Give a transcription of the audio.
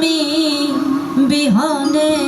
তুমি বিহনে